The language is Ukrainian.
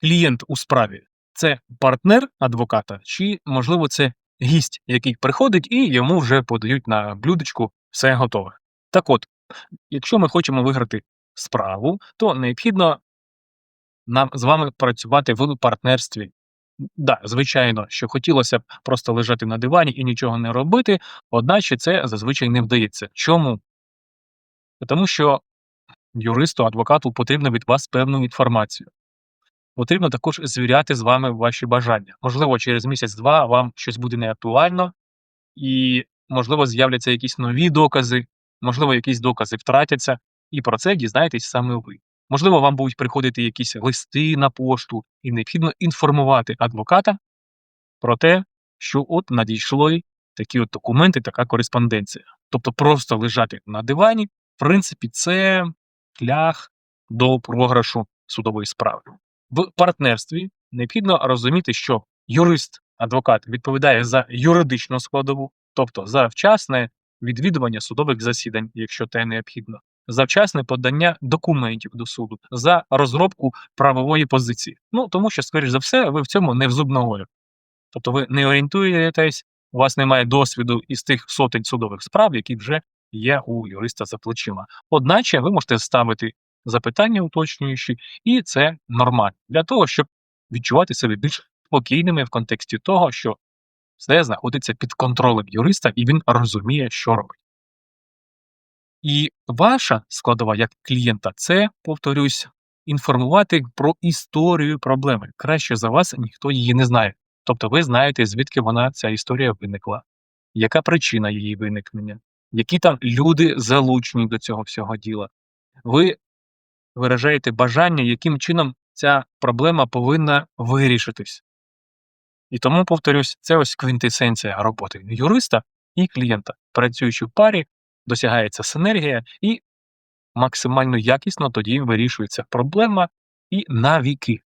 клієнт у справі це партнер адвоката, чи, можливо, це гість, який приходить і йому вже подають на блюдечку все готове. Так от, якщо ми хочемо виграти справу, то необхідно нам з вами працювати в партнерстві. Да, звичайно, що хотілося б просто лежати на дивані і нічого не робити, одначе це зазвичай не вдається. Чому? Тому що юристу, адвокату потрібно від вас певну інформацію. Потрібно також звіряти з вами ваші бажання. Можливо, через місяць-два вам щось буде неактуально, і, можливо, з'являться якісь нові докази, можливо, якісь докази втратяться, і про це дізнаєтесь саме ви. Можливо, вам будуть приходити якісь листи на пошту, і необхідно інформувати адвоката про те, що от надійшли такі от документи, така кореспонденція. Тобто просто лежати на дивані, в принципі, це шлях до програшу судової справи. В партнерстві необхідно розуміти, що юрист, адвокат відповідає за юридичну складову, тобто за вчасне відвідування судових засідань, якщо те необхідно, за вчасне подання документів до суду, за розробку правової позиції. Ну тому що, скоріш за все, ви в цьому не в зубногою. Тобто ви не орієнтуєтесь, у вас немає досвіду із тих сотень судових справ, які вже є у юриста за плечима. Одначе ви можете ставити запитання уточнюючі, і це нормально для того, щоб відчувати себе більш спокійними в контексті того, що все знаходиться під контролем юриста, і він розуміє, що робить. І ваша складова як клієнта це, повторюсь, інформувати про історію проблеми. Краще за вас ніхто її не знає. Тобто ви знаєте, звідки вона ця історія виникла, яка причина її виникнення, які там люди залучені до цього всього діла. Ви виражаєте бажання, яким чином ця проблема повинна вирішитись. І тому, повторюсь, це ось квінтесенція роботи юриста і клієнта. Працюючи в парі, досягається синергія і максимально якісно тоді вирішується проблема і навіки.